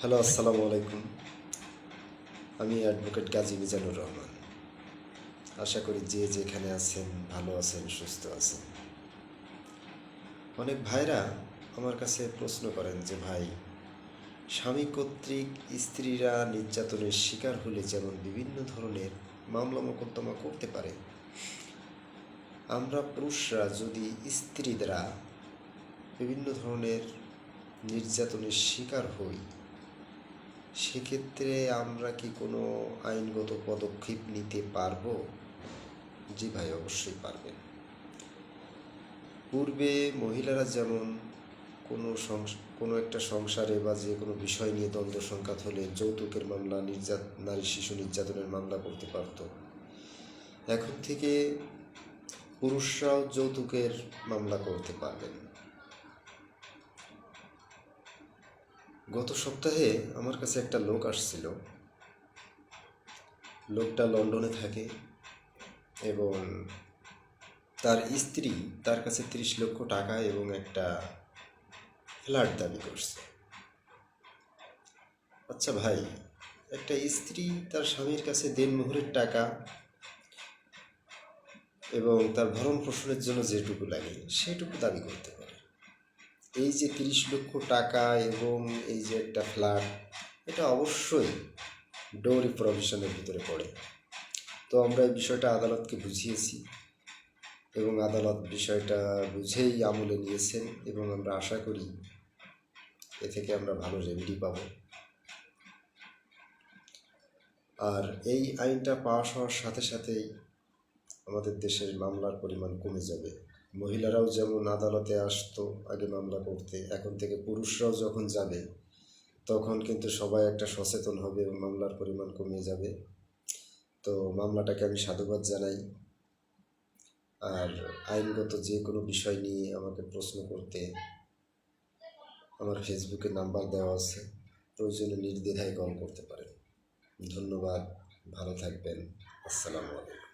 Hello আসসালামু আলাইকুম আমি অ্যাডভোকেট গাজী মিজানুর রহমান আশা করি যে যেখানে আছেন, ভালো আছেন, সুস্থ আছেন। অনেক ভাইরা আমার কাছে প্রশ্ন করেন যে, ভাই, স্বামী কর্তৃক স্ত্রীরা নির্যাতনের শিকার হলে যেমন বিভিন্ন ধরনের মামলা মোকদ্দমা করতে পারে, আমরা পুরুষরা যদি স্ত্রীরা বিভিন্ন ধরনের নির্যাতনের শিকার হই সেক্ষেত্রে আমরা কি কোনো আইনগত পদক্ষেপ নিতে পারব? জি ভাই, অবশ্যই পারবেন। পূর্বে মহিলারা যেমন কোনো কোনো একটা সংসারে বা যে কোনো বিষয় নিয়ে দ্বন্দ্ব সংঘাত হলে যৌতুকের মামলা, নির্যাত, নারী শিশু নির্যাতনের মামলা করতে পারত। এখন থেকে পুরুষরাও যৌতুকের মামলা করতে পারবেন। গত সপ্তাহে আমার কাছে একটা লোক আসছিল। লোকটা লন্ডনে থাকে এবং তার স্ত্রী তার কাছে তিরিশ লক্ষ টাকা এবং একটা ফ্ল্যাট দাবি করছে। আচ্ছা ভাই, একটা স্ত্রী তার স্বামীর কাছে দেনমোহরের টাকা এবং তার ভরণ পোষণের জন্য যেটুকু লাগে, সেটুকু দাবি করতে পারে। এই যে তিরিশ লক্ষ টাকা এবং এই যে একটা ফ্ল্যাট এটা অবশ্যই ডোরি প্রভিশনের ভিতরে পড়ে। তো আমরা এই বিষয়টা আদালতকে বুঝিয়েছি এবং আদালত বিষয়টা বুঝেই আমলে নিয়েছেন এবং আমরা আশা করি এ থেকে আমরা ভালো রেমেডি পাব। আর এই আইনটা পাশ হওয়ার সাথে সাথেই আমাদের দেশের মামলার পরিমাণ কমে যাবে। মহিলারাও যেমন আদালতে আসতো, আগে মামলা করতে, এখন থেকে পুরুষরাও যখন যাবে, তখন কিন্তু সবাই একটা সচেতন হবে এবং মামলার পরিমাণ কমে যাবে। তো মামলাটাকে আমি সাধুবাদ জানাই। আর আইনগত যে কোনো বিষয় নিয়ে আমাকে প্রশ্ন করতে আমার ফেসবুকে নাম্বার দেওয়া আছে, প্রয়োজনে নির্দ্বিধায় কল করতে পারেন। ধন্যবাদ, ভালো থাকবেন, আসসালামু আলাইকুম।